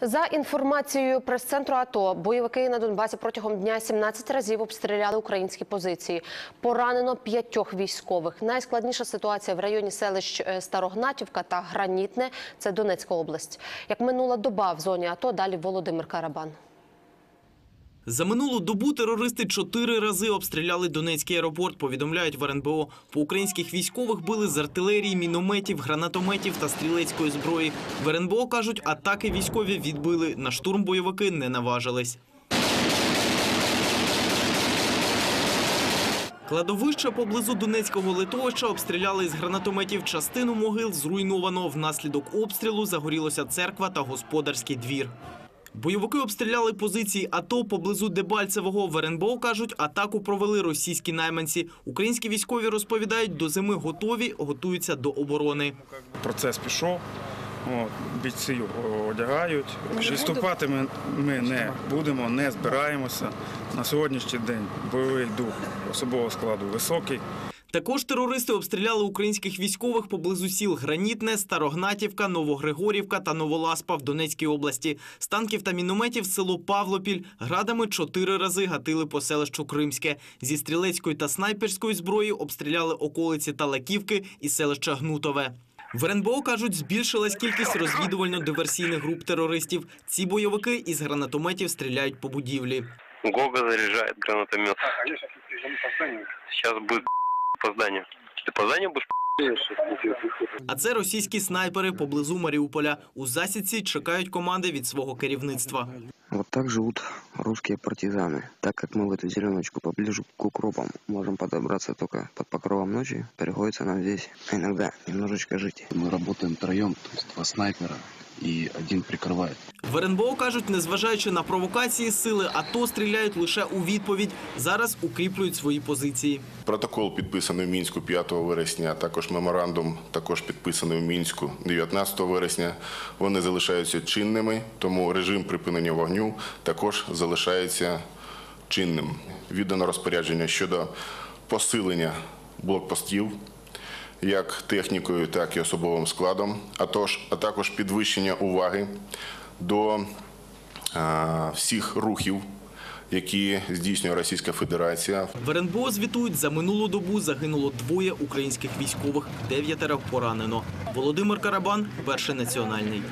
За інформацією прес-центру АТО, бойовики на Донбасі протягом дня 17 разів обстріляли українські позиції. Поранено п'ятьох військових. Найскладніша ситуація в районі селищ е, Старогнатівка та Гранітне – це Донецька область. Як минула доба в зоні АТО, далі Володимир Карабан. За минулу добу терористи чотири рази обстріляли Донецький аеропорт, повідомляють в РНБО. По українських військових били з артилерії, мінометів, гранатометів та стрілецької зброї. В РНБО кажуть, атаки військові відбили. На штурм бойовики не наважились. Кладовище поблизу Донецького литовища обстріляли з гранатометів. Частину могил зруйновано. Внаслідок обстрілу загорілося церква та господарський двір. Бойовики обстріляли позиції АТО поблизу Дебальцевого. В РНБО кажуть, атаку провели російські найманці. Українські військові розповідають, до зими готові, готуються до оборони. Процес пішов. Бійці його одягають. Відступати ми, ми не будемо, не збираємося. На сьогоднішній день бойовий дух особового складу високий. Також терористи обстріляли українських військових поблизу сіл Гранітне, Старогнатівка, Новогригорівка та Новоласпа в Донецькій області. З танків та мінометів село Павлопіль градами чотири рази гатили по селищу Кримське. Зі стрілецької та снайперської зброї обстріляли околиці Талаківки і селища Гнутове. В РНБО кажуть, збільшилась кількість розвідувально-диверсійних груп терористів. Ці бойовики із гранатометів стріляють по будівлі. Гога заряжает гранатомет. Сейчас будет по зданию. Ты по зданию будешь А це російські снайпери поблизу Маріуполя. У засідці чекають команди від свого керівництва. Вот так живут русские партизаны. Так как мы в эту зеленочку поближе к укропам можем подобраться только под покровом ночи, приходится нам здесь иногда немножечко жить. Мы работаем втроем, то есть два снайпера и один прикрывает. В РНБО кажуть, незважаючи на провокації, сили АТО стріляють лише у відповідь. Зараз укріплюють свої позиції. Протокол підписаний в мінську 5 вересня, а також меморандум, також підписаний в мінську 19 вересня. Вони залишаються чинними, тому режим припинення вогню також залишається чинним. Віддано розпорядження щодо посилення блокпостів. Як технікою, так і особовим складом, а, тож, а також підвищення уваги до всіх рухів, які здійснює Російська Федерація В РНБО звітують, за минулу добу загинуло двоє українських військових, дев'ятеро поранено. Володимир Карабан, перший національний.